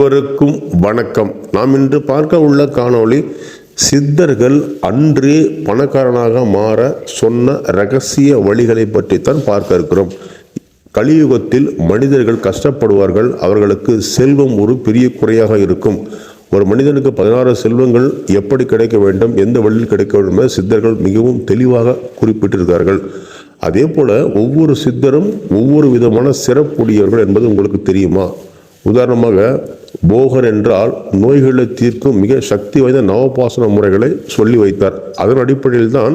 அனைவருக்கும் வணக்கம். நாம் இன்று பார்க்க உள்ள காணொளி சித்தர்கள் அன்றே பணக்காரனாக மாற சொன்ன ரகசிய வழிகளை பற்றித்தான் பார்க்க இருக்கிறோம். கலியுகத்தில் மனிதர்கள் கஷ்டப்படுவார்கள் அவர்களுக்கு செல்வம் ஒரு பெரிய குறையாக இருக்கும். ஒரு மனிதனுக்கு பதினாறு செல்வங்கள் எப்படி கிடைக்க வேண்டும் எந்த வழியில் கிடைக்க வேண்டும் சித்தர்கள் மிகவும் தெளிவாக குறிப்பிட்டிருக்கிறார்கள். அதே போல ஒவ்வொரு சித்தரும் ஒவ்வொரு விதமான சிறப்புடையவர்கள் என்பது உங்களுக்கு தெரியுமா? உதாரணமாக போகர் என்றால் நோய்களை தீர்க்கும் மிக சக்தி வாய்ந்த நவபாசன முறைகளை சொல்லி வைத்தார். அதன் அடிப்படையில் தான்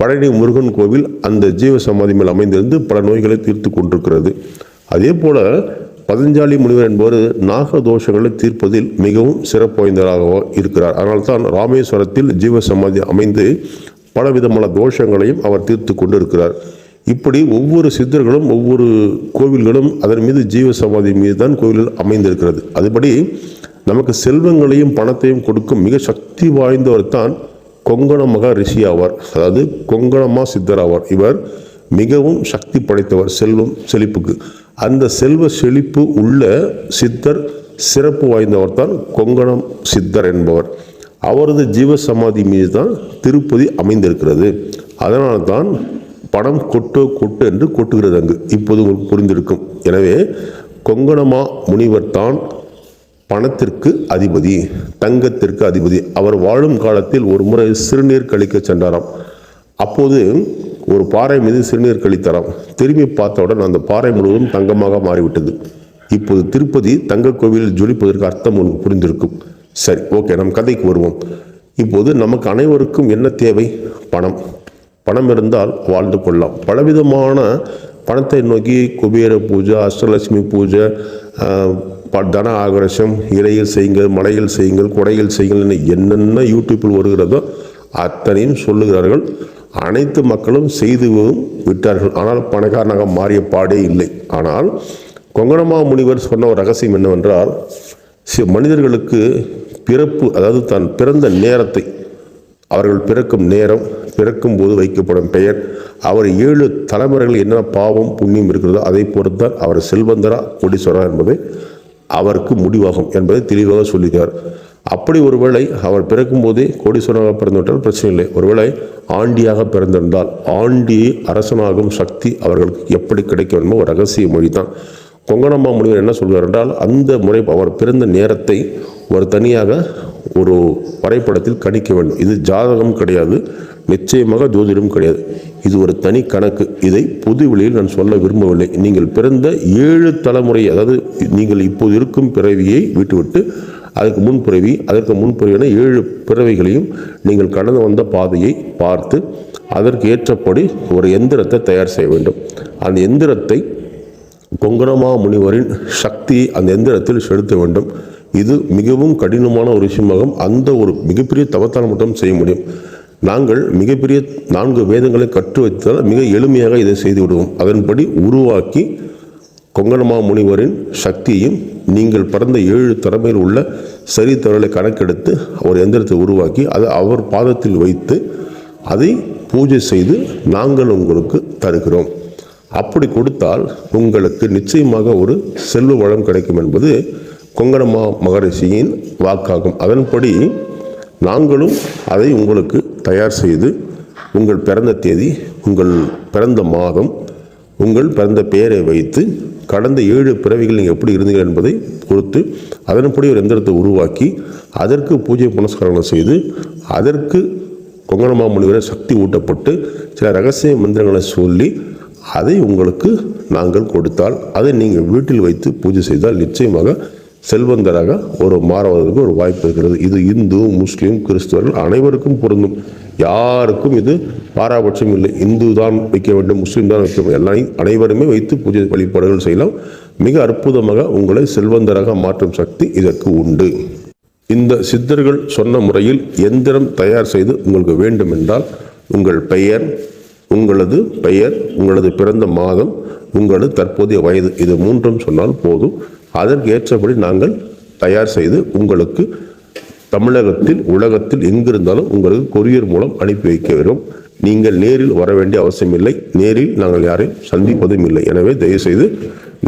பழனி முருகன் கோவில் அந்த ஜீவ சமாதி மேல் அமைந்திருந்து பல நோய்களை தீர்த்து கொண்டிருக்கிறது. அதே போல பதஞ்சாலி முனிவர் என்பவர் நாக தோஷங்களை தீர்ப்பதில் மிகவும் சிறப்பு வாய்ந்தவராக இருக்கிறார் அதனால்தான் ராமேஸ்வரத்தில் ஜீவ சமாதி அமைந்து பலவிதமான தோஷங்களையும் அவர் தீர்த்து கொண்டிருக்கிறார். இப்படி ஒவ்வொரு சித்தர்களும் ஒவ்வொரு கோவில்களும் அதன் மீது ஜீவ சமாதி மீது தான் கோவில்கள் அமைந்திருக்கிறது. அதுபடி நமக்கு செல்வங்களையும் பணத்தையும் கொடுக்கும் மிக சக்தி வாய்ந்தவர் தான் கொங்கண மகா ரிஷி ஆவார். அதாவது கொங்கணமா சித்தர் ஆவார். இவர் மிகவும் சக்தி படைத்தவர் செல்வம் செழிப்புக்கு. அந்த செல்வ செழிப்பு உள்ள சித்தர் சிறப்பு வாய்ந்தவர் தான் கொங்கணம் சித்தர் என்பவர். அவரது ஜீவ சமாதி மீது தான் திருப்பதி அமைந்திருக்கிறது. அதனால தான் பணம் கொட்டு கொட்டு என்று கொட்டுகிறது அங்கு. இப்போது உங்களுக்கு புரிந்திருக்கும். எனவே கொங்கணமா முனிவர் தான் பணத்திற்கு அதிபதி தங்கத்திற்கு அதிபதி. அவர் வாழும் காலத்தில் ஒரு முறை சிறுநீர் கழிக்க சென்றாராம். அப்போது ஒரு பாறை மீது சிறுநீர் கழித்தாராம். திரும்பி பார்த்தவுடன் அந்த பாறை முழுவதும் தங்கமாக மாறிவிட்டது. இப்போது திருப்பதி தங்க கோவிலில் ஜொலிப்பதற்கு அர்த்தம் உங்களுக்கு புரிந்திருக்கும். சரி ஓகே நம் கதைக்கு வருவோம். இப்போது நமக்கு அனைவருக்கும் என்ன தேவை? பணம். பணம் இருந்தால் வாழ்ந்து கொள்ளலாம். பலவிதமான பணத்தை நோக்கி குபேர பூஜை அஷ்டலட்சுமி பூஜை ப- தன ஆகரசம் இலையில் செய்யுங்கள் மலையில் செய்யுங்கள் கொடையில் செய்யுங்கள் என்னென்ன யூடியூப்பில் வருகிறதோ அத்தனையும் சொல்லுகிறார்கள். அனைத்து மக்களும் செய்து விட்டார்கள். ஆனால் பணக்காரனாக மாறிய பாடே இல்லை. ஆனால் கொங்கணமா முனிவர் சொன்ன ஒரு ரகசியம் என்னவென்றால் மனிதர்களுக்கு பிறப்பு அதாவது தான் பிறந்த நேரத்தை அவர்கள் பிறக்கும் நேரம் பிறக்கும் போது வைக்கப்படும் பெயர் அவர் ஏழு தலைமுறைகள் என்ன பாவம் புண்ணியம் இருக்கிறதோ அதை பொறுத்தான் அவர் செல்வந்தரா கோடீஸ்வரா என்பது அவருக்கு முடிவாகும் என்பதை தெளிவாக சொல்லுகிறார் அப்படி ஒருவேளை அவர் பிறக்கும்போதே கோடீஸ்வரனாக பிறந்துவிட்டால் பிரச்சனை இல்லை. ஒருவேளை ஆண்டியாக பிறந்திருந்தால் ஆண்டி அரசனாகும் சக்தி அவர்களுக்கு எப்படி கிடைக்கும் என்பது ஒரு ரகசிய மொழி தான் கொங்கணம்மா முனிவர் என்ன சொல்கிறார் என்றால் அந்த முறை அவர் பிறந்த நேரத்தை ஒரு தனியாக ஒரு வரைபடத்தில் கணிக்க வேண்டும். இது ஜாதகம் கிடையாது நிச்சயமாக ஜோதிடம் கிடையாது. இது ஒரு தனி கணக்கு. இதை பொது வெளியில் நான் சொல்ல விரும்பவில்லை. நீங்கள் பிறந்த ஏழு தலைமுறை அதாவது நீங்கள் இப்போது இருக்கும் பிறவியை விட்டுவிட்டு அதுக்கு முன் பிறவி அதற்கு முன் பிறவியான ஏழு பிறவிகளையும் நீங்கள் கடந்து வந்த பாதையை பார்த்து அதற்கு ஏற்றபடி ஒரு எந்திரத்தை தயார் செய்ய வேண்டும். அந்த எந்திரத்தை கொங்கரமா முனிவரின் சக்தியை அந்த எந்திரத்தில் செலுத்த வேண்டும். இது மிகவும் கடினமான ஒரு விஷயமாகும் அந்த ஒரு மிகப்பெரிய தவத்தால் மட்டும் செய்ய முடியும். நாங்கள் மிகப்பெரிய நான்கு வேதங்களை கற்று வைத்தால் மிக எளிமையாக இதை செய்து விடுவோம் அதன்படி உருவாக்கி கொங்கணமா முனிவரின் சக்தியையும் நீங்கள் பிறந்த ஏழு தலைமையில் உள்ள சரி கணக்கெடுத்து ஒரு எந்திரத்தை உருவாக்கி அதை அவர் பாதத்தில் வைத்து அதை பூஜை செய்து நாங்கள் உங்களுக்கு தருகிறோம். அப்படி கொடுத்தால் உங்களுக்கு நிச்சயமாக ஒரு செல்வ வளம் கிடைக்கும் என்பது கொங்கணமா மகரிஷியின் வாக்காகும். அதன்படி நாங்களும் அதை உங்களுக்கு தயார் செய்து உங்கள் பிறந்த தேதி உங்கள் பிறந்த மாதம் உங்கள் பிறந்த பெயரை வைத்து கடந்த ஏழு பிறவிகள் நீங்கள் எப்படி இருந்தீர்கள் என்பதை பொறுத்து அதன்படி ஒரு எந்திரத்தை உருவாக்கி அதற்கு பூஜை புனஸ்காரங்களை செய்து அதற்கு கொங்கணமா முனிவரை சக்தி ஊட்டப்பட்டு சில ரகசிய மந்திரங்களை சொல்லி அதை உங்களுக்கு நாங்கள் கொடுத்தால் அதை நீங்கள் வீட்டில் வைத்து பூஜை செய்தால் நிச்சயமாக செல்வந்தராக ஒரு மாறுவதற்கு ஒரு வாய்ப்பு இருக்கிறது. இது இந்து முஸ்லீம் கிறிஸ்துவர்கள் அனைவருக்கும் பொருந்தும். யாருக்கும் இது பாராபட்சம் இல்லை. இந்து தான் வைக்க வேண்டும் முஸ்லீம் தான் வைக்க வேண்டும். எல்லாம் அனைவருமே வைத்து பூஜை வழிபாடுகள் செய்யலாம். மிக அற்புதமாக உங்களை செல்வந்தராக மாற்றும் சக்தி இதற்கு உண்டு. இந்த சித்தர்கள் சொன்ன முறையில் எந்திரம் தயார் செய்து உங்களுக்கு வேண்டுமென்றால் உங்கள் பெயர் உங்களது பெயர் உங்களது பிறந்த மாதம் உங்களது தற்போதைய வயது இது மூன்றும் சொன்னால் போதும். அதற்கு ஏற்றபடி நாங்கள் தயார் செய்து உங்களுக்கு தமிழகத்தில் உலகத்தில் எங்கிருந்தாலும் உங்களுக்கு கொரியர் மூலம் அனுப்பி வைக்கிறோம் நீங்கள் நேரில் வர வேண்டிய அவசியம் இல்லை நேரில் நாங்கள் யாரையும் சந்திப்பதும் இல்லை. எனவே தயவுசெய்து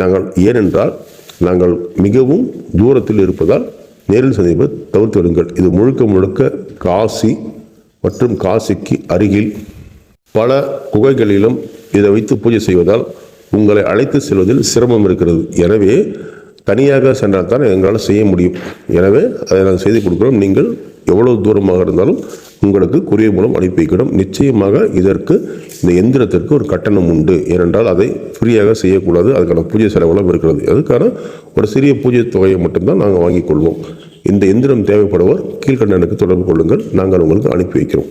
நாங்கள் ஏனென்றால் நாங்கள் மிகவும் தூரத்தில் இருப்பதால் நேரில் சந்திப்பை தவிர்த்து விடுங்கள். இது முழுக்க முழுக்க காசி மற்றும் காசிக்கு அருகில் பல குகைகளிலும் இதை வைத்து பூஜை செய்வதால் உங்களை அழைத்து செல்வதில் சிரமம் இருக்கிறது. எனவே தனியாக சென்றால் தான் எங்களால் செய்ய முடியும். எனவே அதை நாங்கள் செய்து கொடுக்குறோம். நீங்கள் எவ்வளவு தூரமாக இருந்தாலும் உங்களுக்கு கொரியர் மூலம் அனுப்பி வைக்கணும் நிச்சயமாக இதற்கு இந்த எந்திரத்திற்கு ஒரு கட்டணம் உண்டு. ஏனென்றால் அதை ஃப்ரீயாக செய்யக்கூடாது. அதுக்கான பூஜை செலவெல்லாம் இருக்கிறது. அதுக்கான ஒரு சிறிய பூஜை தொகையை மட்டும்தான் நாங்கள் வாங்கிக் கொள்வோம். இந்த எந்திரம் தேவைப்படுவோர் கீழ்கண்டனுக்கு தொடர்பு கொள்ளுங்கள். நாங்கள் உங்களுக்கு அனுப்பி வைக்கிறோம்.